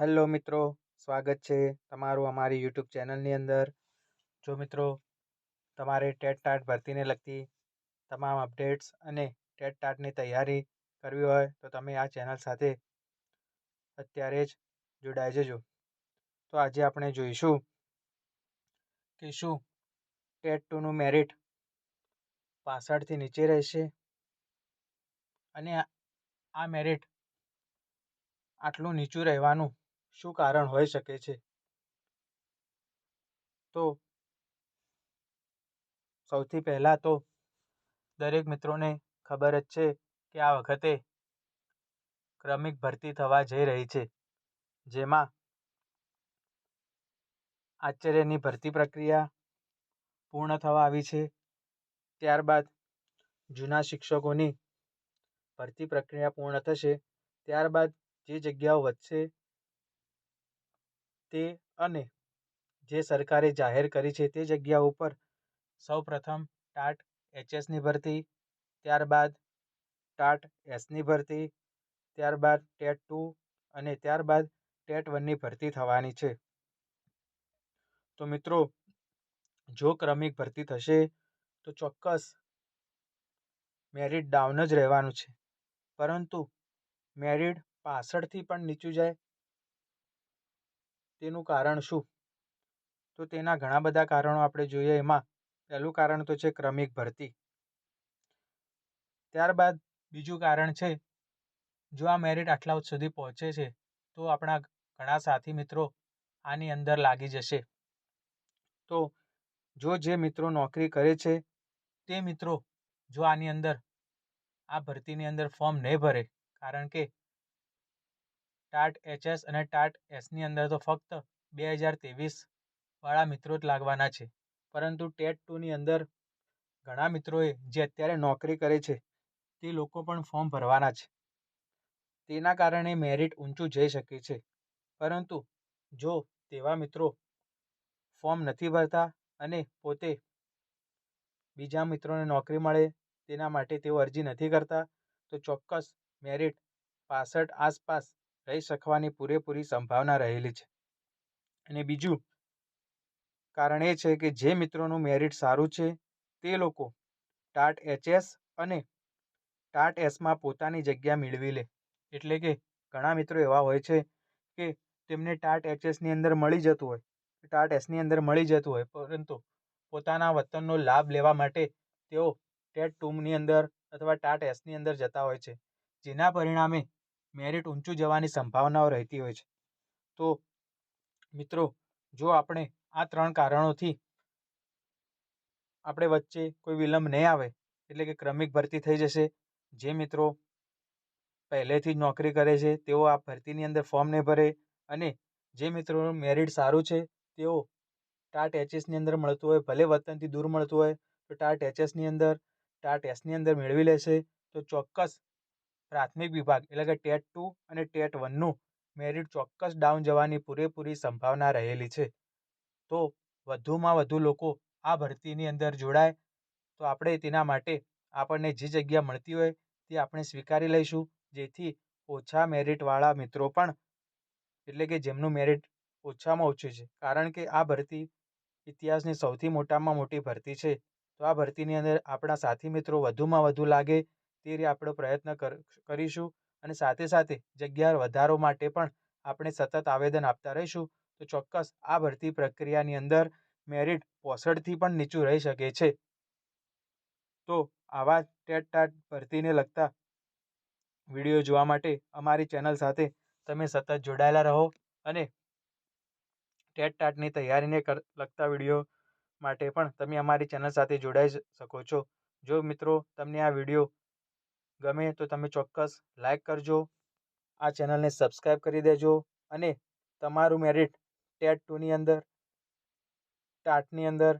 Hello મિત્રો, સ્વાગત છે તમારું અમારી યુટ્યુબ ચેનલની અંદર. જો મિત્રો, તમારે ટેટ ટાટ ભરતીને લગતી તમામ અપડેટ્સ અને ટેટ ટાટની તૈયારી કરવી હોય, તો તમે આ ચેનલ સાથે અત્યારે જ જોડાઈ જજો. તો આજે આપણે જોઈશું કે શું ટેટ ટુનું મેરિટ પાસઠથી નીચે રહેશે અને આ મેરિટ આટલું નીચું રહેવાનું શું કારણ હોઈ શકે છે? તો સૌથી પહેલાં તો દરેક મિત્રોને ખબર જ છે કે આ વખતે ક્રમિક ભરતી થવા જઈ રહી છે, જેમાં આચાર્યની ભરતી પ્રક્રિયા પૂર્ણ થવા આવી છે. ત્યારબાદ જૂના શિક્ષકોની ભરતી પ્રક્રિયા પૂર્ણ થશે. ત્યારબાદ જે જગ્યાઓ વધશે તે અને જે સરકારે જાહેર કરી છે તે જગ્યા ઉપર સૌપ્રથમ ટાટ એચએસની ભરતી, ત્યારબાદ ટાટ એસની ભરતી, ત્યારબાદ ટેટ ટુ અને ત્યારબાદ ટેટ વનની ભરતી થવાની છે. તો મિત્રો, જો ક્રમિક ભરતી થશે, તો ચોક્કસ મેરિટ ડાઉન જ રહેવાનું છે. પરંતુ મેરિટ પાસઠથી પણ નીચું જાય તેનું કારણ શું? તો તેના ઘણા બધા કારણો આપણે જોઈએ. એમાં પહેલું કારણ તો છે ક્રમિક ભરતી. ત્યારબાદ બીજું કારણ છે, જો આ મેરિટ આટલા સુધી પહોંચે છે, તો આપણા ઘણા સાથી મિત્રો આની અંદર લાગી જશે. તો જો જે મિત્રો નોકરી કરે છે, તે મિત્રો જો આની અંદર, આ ભરતીની અંદર ફોર્મ નહીં ભરે, કારણ કે ટાટ એચએસ અને ટાટ એસની અંદર તો ફક્ત બે હજાર ત્રેવીસ વાળા મિત્રો જ લાગવાના છે. પરંતુ ટેટ ટુની અંદર ઘણા મિત્રોએ જે અત્યારે નોકરી કરે છે, તે લોકો પણ ફોર્મ ભરવાના છે. તેના કારણે મેરિટ ઊંચું જઈ શકે છે. પરંતુ જો તેવા મિત્રો ફોર્મ નથી ભરતા અને પોતે બીજા મિત્રોને નોકરી મળે તેના માટે તેઓ અરજી નથી કરતા, તો ચોક્કસ મેરિટ પાસઠ આસપાસ રહી શકવાની પૂરેપૂરી સંભાવના રહેલી છે. અને બીજું કારણ એ છે કે જે મિત્રોનું મેરિટ સારું છે, તે લોકો ટાટ એચએસ અને ટાટ એસમાં પોતાની જગ્યા મેળવી લે. એટલે કે ઘણા મિત્રો એવા હોય છે કે તેમને ટાટ એચએસની અંદર મળી જતું હોય, ટાટ એસની અંદર મળી જતું હોય, પરંતુ પોતાના વતનનો લાભ લેવા માટે તેઓ ટેટ ટૂમની અંદર અથવા ટાટ એસની અંદર જતા હોય છે. જેના પરિણામે મેરિટ ઊંચું જવાની સંભાવનાઓ રહેતી હોય છે. તો મિત્રો, જો આપણે આ ત્રણ કારણોથી આપણે વચ્ચે કોઈ વિલંબ નહીં આવે, એટલે કે ક્રમિક ભરતી થઈ જશે, જે મિત્રો પહેલેથી જ નોકરી કરે છે, તેઓ આ ભરતીની અંદર ફોર્મ નહીં ભરે અને જે મિત્રોનું મેરિટ સારું છે, તેઓ ટાટ એચએસની અંદર મળતું હોય, ભલે વતનથી દૂર મળતું હોય, તો ટાટ એચએસની અંદર, ટાટ એસની અંદર મેળવી લેશે, તો ચોક્કસ પ્રાથમિક વિભાગ એટલે કે ટેટ ટુ અને ટેટ વનનું મેરિટ ચોક્કસ ડાઉન જવાની પૂરેપૂરી સંભાવના રહેલી છે. તો વધુમાં વધુ લોકો આ ભરતીની અંદર જોડાય તો આપણે તેના માટે આપણને જે જગ્યા મળતી હોય તે આપણે સ્વીકારી લઈશું. જેથી ઓછા મેરિટવાળા મિત્રો પણ એટલે કે જેમનું મેરિટ ઓછામાં ઓછું છે. કારણ કે આ ભરતી ઇતિહાસની સૌથી મોટામાં મોટી ભરતી છે. તો આ ભરતીની અંદર આપણા સાથી મિત્રો વધુમાં વધુ લાગે તે રીતે આપણો પ્રયત્ન કરીશું અને સાથે સાથે જગ્યા વધારો માટે પણ આપણે સતત આવેદન આપતા રહીશું. તો ચોક્કસ આ ભરતી પ્રક્રિયાની અંદર મેરિટ પોસઠથી પણ નીચું રહી શકે છે. તો આવા ટેટ ટાટ ભરતીને લગતા વીડિયો જોવા માટે અમારી ચેનલ સાથે તમે સતત જોડાયેલા રહો અને ટેટ ટાટની તૈયારીને કર, લગતા વીડિયો માટે પણ તમે અમારી ચેનલ સાથે જોડાઈ શકો છો. જો મિત્રો તમને આ વીડિયો ગમે તો તમે ચોક્કસ લાઈક કરજો, આ ચેનલને સબસ્ક્રાઈબ કરી દેજો અને તમારું મેરિટ ટેટ ટુની અંદર ટાટની અંદર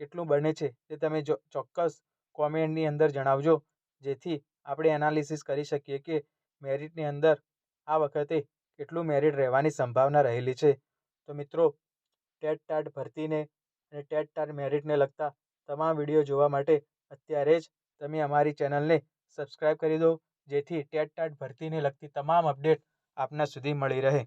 કેટલું બને છે તે તમે ચોક્કસ કોમેન્ટની અંદર જણાવજો. જેથી આપણે એનાલિસિસ કરી શકીએ કે મેરિટની અંદર આ વખતે કેટલું મેરિટ રહેવાની સંભાવના રહેલી છે. તો મિત્રો, ટેટ ટાટ ભરતીને અને ટેટ ટાટ મેરિટને લગતા તમામ વીડિયો જોવા માટે અત્યારે જ તમે અમારી ચેનલને સબસ્ક્રાઈબ કરી દો. જેથી ટેટ ટાટ ભરતીને લગતી તમામ અપડેટ આપના સુધી મળી રહે.